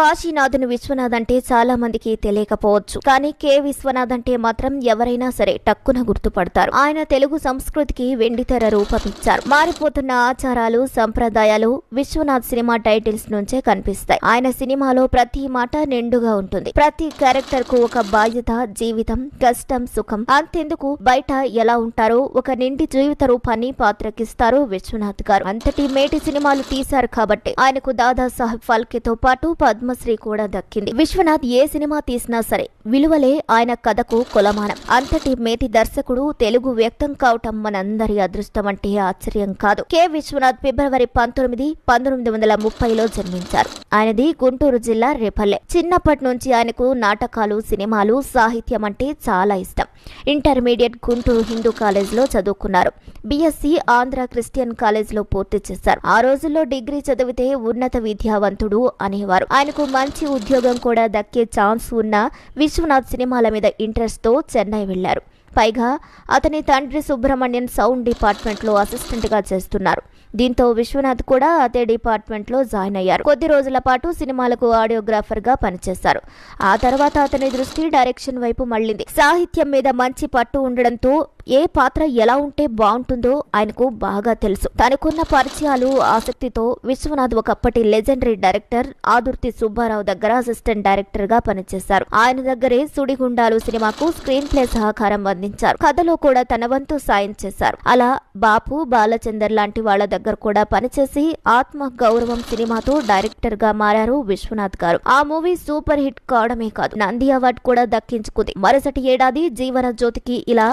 కాశీనాథుని విశ్వనాథ్ అంటే చాలా మందికి తెలియకపోవచ్చు. కానీ కె. విశ్వనాథ్ అంటే మాత్రం ఎవరైనా సరే టక్కున గుర్తుపడతారు. ఆయన తెలుగు సంస్కృతికి వెండితెర రూపమిచ్చారు. మారిపోతున్న ఆచారాలు సంప్రదాయాలు విశ్వనాథ్ సినిమా టైటిల్స్ నుంచే కనిపిస్తాయి. ఆయన సినిమాలో ప్రతి మాట నిండుగా ఉంటుంది. ప్రతి క్యారెక్టర్కు ఒక బాధ్యత జీవితం కష్టం సుఖం అంతెందుకు బయట ఎలా ఉంటారో ఒక నిండి జీవిత రూపాన్ని పాత్రకిస్తారు విశ్వనాథ్ గారు. అంతటి మేటి సినిమాలు తీశారు కాబట్టి ఆయనకు దాదాసాహెబ్ ఫల్కేతో పాటు పద్మ పద్మశ్రీ కూడా దక్కింది. విశ్వనాథ్ ఏ సినిమా తీసినా సరే విలువలే ఆయన కథకు కొలమానం. అంతటి మేటి దర్శకుడు తెలుగు వ్యక్తం కావటం మనందరి అదృష్టం అంటే ఆశ్చర్యం కాదు. కె. విశ్వనాథ్ ఫిబ్రవరి పంతొమ్మిది పంతొమ్మిది వందల ముప్పైలో జన్మించారు. ఆయనది గుంటూరు జిల్లా రేపల్లె. చిన్నప్పటి నుంచి ఆయనకు నాటకాలు సినిమాలు సాహిత్యం అంటే చాలా ఇష్టం. ఇంటర్మీడియట్ గుంటూరు హిందూ కాలేజ్లో చదువుకున్నారు. బీఎస్సీ ఆంధ్ర క్రిస్టియన్ కాలేజ్లో పూర్తి చేశారు. ఆ రోజుల్లో డిగ్రీ చదివితే ఉన్నత విద్యావంతుడు అనేవారు. ఆయనకు మంచి ఉద్యోగం కూడా దక్కే ఛాన్స్ ఉన్న విశ్వనాథ్ సినిమాల మీద ఇంట్రెస్ట్తో చెన్నై వెళ్ళారు పైగా అతని తండ్రి సుబ్రహ్మణ్యన్ సౌండ్ డిపార్ట్మెంట్లో అసిస్టెంట్గా చేస్తున్నారు. దీంతో విశ్వనాథ్ కూడా అదే డిపార్ట్మెంట్లో జాయిన్ అయ్యారు. కొద్ది రోజుల పాటు సినిమాలకు ఆడియోగ్రాఫర్గా పనిచేశారు. ఆ తర్వాత అతని దృష్టి డైరెక్షన్ వైపు మళ్ళింది. సాహిత్యం మీద మంచి పట్టు ఉండడంతో ఏ పాత్ర ఎలా ఉంటే బాగుంటుందో ఆయనకు బాగా తెలుసు. తనకున్న పరిచయాలు ఆసక్తితో విశ్వనాథ్ ఒకప్పటి లెజెండరీ డైరెక్టర్ ఆదుర్తి సుబ్బారావు దగ్గర అసిస్టెంట్ డైరెక్టర్గా పనిచేశారు. ఆయన దగ్గరే సుడిగుండాలు సినిమాకు స్క్రీన్ ప్లే సహకారం అందించారు కథలో కూడా తన వంతు సాయం చేశారు. అలా బాపు బాలచందర్ లాంటి వాళ్ళ దగ్గర కూడా పనిచేసి ఆత్మ గౌరవం సినిమాతో డైరెక్టర్గా మారారు విశ్వనాథ్ గారు. ఆ మూవీ సూపర్ హిట్ కావడమే కాదు నంది అవార్డు కూడా దక్కించుకుంది. మరుసటి ఏడాది జీవన జ్యోతికి ఇలా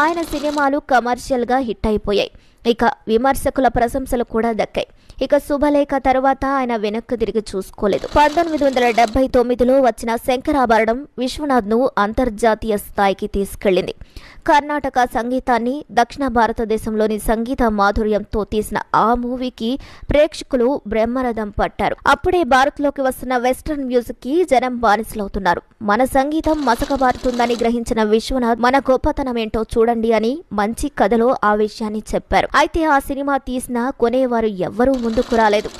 ఆయన సినిమాలు కమర్షియల్గా హిట్ అయిపోయాయి. ఇక విమర్శకుల ప్రశంసలు కూడా దక్కాయి. ఇక శుభలేఖ తర్వాత ఆయన వెనక్కి తిరిగి చూసుకోలేదు. పంతొమ్మిది వందల డెబ్బై తొమ్మిదిలో వచ్చిన శంకరాభరణం విశ్వనాథ్ను అంతర్జాతీయ స్థాయికి తీసుకెళ్ళింది కర్ణాటక సంగీతాన్ని దక్షిణ భారతదేశంలోని సంగీత మాధుర్యంతో తీసిన ఆ మూవీకి ప్రేక్షకులు బ్రహ్మరథం పట్టారు. అప్పుడే భారత్లోకి వస్తున్న వెస్ట్రన్ మ్యూజిక్కి జనం బానిసలవుతున్నారు. మన సంగీతం మసకబారుతుందని గ్రహించిన విశ్వనాథ్ మన గొప్పతనం ఏంటో చూడండి అని మంచి కథలో ఆ విషయాన్ని చెప్పారు. అయితే ఆ సినిమా తీసిన కొనేవారు ఎవ్వరూ ముందుకు రాలేదు.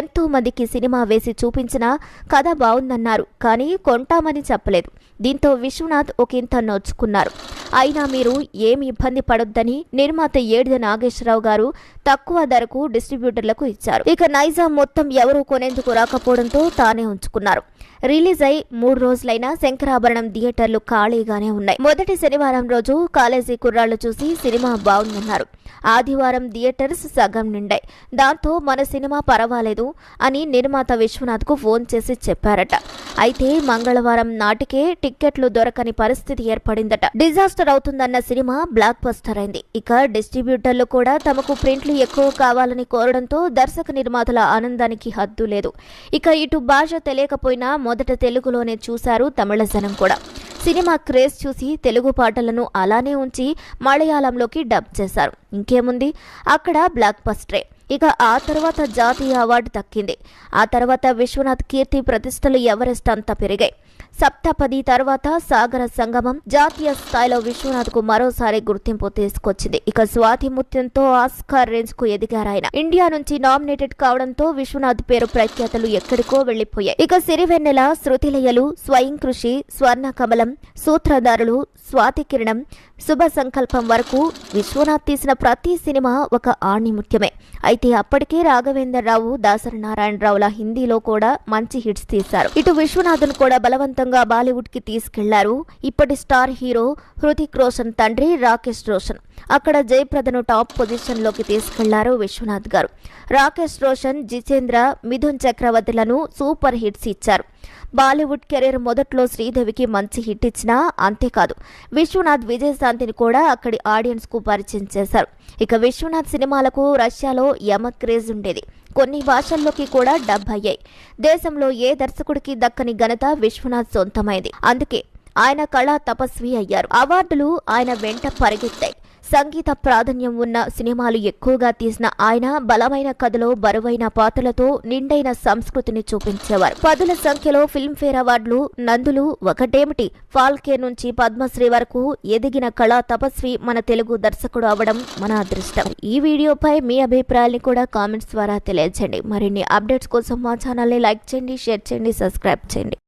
ఎంతో మందికి సినిమా వేసి చూపించినా కథ బాగుందన్నారు కానీ కొంటామని చెప్పలేదు. దీంతో విశ్వనాథ్ ఒకంత నోచుకున్నారు అయినా మీరు ఏమి ఇబ్బంది పడొద్దని నిర్మాత ఏడిద నాగేశ్వరరావు గారు తక్కువ ధరకు డిస్ట్రిబ్యూటర్లకు ఇచ్చారు. ఇక నైజాం మొత్తం ఎవరూ కొనేందుకు రాకపోవడంతో తానే ఉంచుకున్నారు. రిలీజ్ అయి మూడు రోజులైనా శంకరాభరణం థియేటర్లు ఖాళీగానే ఉన్నాయి. మొదటి శనివారం రోజు కాలేజీ కుర్రాళ్ళు చూసి సినిమా బాగుందన్నారు. ఆదివారం థియేటర్స్ సగం నిండాయి. దాంతో మన సినిమా పర్వాలేదు అని నిర్మాత విశ్వనాథ్కు ఫోన్ చేసి చెప్పారట. అయితే మంగళవారం నాటికే టిక్కెట్లు దొరకని పరిస్థితి ఏర్పడిందట. డిజాస్టర్ అవుతుందన్న సినిమా బ్లాక్ బస్టర్ అయింది. ఇక డిస్ట్రిబ్యూటర్లు కూడా తమకు ప్రింట్లు ఎక్కువ కావాలని కోరడంతో దర్శక నిర్మాతల ఆనందానికి హద్దు లేదు. ఇక ఇటు భాష తెలియకపోయినా మొదట తెలుగులోనే చూశారు తమిళ జనం కూడా. సినిమా క్రేజ్ చూసి తెలుగు పాటలను అలానే ఉంచి మలయాళంలోకి డబ్ చేశారు. ఇంకేముంది? అక్కడ బ్లాక్ బస్టరే. ఇక ఆ తర్వాత జాతీయ అవార్డు దక్కింది. ఆ తర్వాత విశ్వనాథ్ కీర్తి ప్రతిష్టలు ఎవరెస్ట్ అంతా పెరిగాయి. సప్తపది తర్వాత సాగర సంగమం జాతీయ స్థాయిలో విశ్వనాథ్కు మరోసారి గుర్తింపు తీసుకొచ్చింది. ఇక స్వాతి ముత్యంతో ఆస్కార్ రేంజ్కు ఎదిగారాయన. ఇండియా నుంచి నామినేటెడ్ కావడంతో విశ్వనాథ్ పేరు ప్రఖ్యాతలు ఎక్కడికో వెళ్ళిపోయాయి ఇక సిరివెన్నెల శృతిలయలు స్వయం కృషి స్వర్ణ కమలం సూత్రధారులు స్వాతి కిరణం శుభ సంకల్పం వరకు విశ్వనాథ్ తీసిన ప్రతి సినిమా ఒక ఆణిముత్యమే అయితే అప్పటికే రాఘవేంద్రరావు దాసరి నారాయణరావుల హిందీలో కూడా మంచి హిట్స్ తీశారు. ఇటు విశ్వనాథన్ కూడా బలవంతంగా బాలీవుడ్కి తీసుకెళ్ళారు. ఇప్పటి స్టార్ హీరో హృతిక్ రోషన్ తండ్రి రాకేష్ రోషన్. అక్కడ జయప్రదను టాప్ పొజిషన్లోకి తీసుకెళ్ళారు విశ్వనాథ్ గారు. రాకేష్ రోషన్ జితేంద్ర మిథున్ చక్రవర్తులను సూపర్ హిట్స్ ఇచ్చారు. బాలీవుడ్ కెరీర్ మొదట్లో శ్రీదేవికి మంచి హిట్ ఇచ్చినా అంతేకాదు. విశ్వనాథ్ విజయశాంతిని కూడా అక్కడి ఆడియన్స్కు పరిచయం చేశారు. ఇక విశ్వనాథ్ సినిమాలకు రష్యాలో యమ క్రేజ్ ఉండేది. కొన్ని భాషల్లోకి కూడా డబ్ అయ్యాయి దేశంలో ఏ దర్శకుడికి దక్కని ఘనత విశ్వనాథ్ సొంతమైంది. అందుకే ఆయన కళా తపస్వి అయ్యారు. అవార్డులు ఆయన వెంట పరిగెత్తాయి. సంగీత ప్రాధాన్యం ఉన్న సినిమాలు ఎక్కువగా తీసిన ఆయన బలమైన కథలో బరువైన పాత్రలతో నిండైన సంస్కృతిని చూపించేవారు. పదుల సంఖ్యలో ఫిల్మ్ఫేర్ అవార్డులు నందులు ఒకటేమిటి? ఫాల్కే నుంచి పద్మశ్రీ వరకు ఎదిగిన కళా తపస్వి మన తెలుగు దర్శకుడు అవడం మన అదృష్టం. ఈ వీడియోపై మీ అభిప్రాయాన్ని కూడా కామెంట్స్ ద్వారా తెలియజేయండి. మరిన్ని అప్డేట్స్ కోసం మా ఛానల్ని లైక్ చేయండి షేర్ చేయండి సబ్స్క్రైబ్ చేయండి.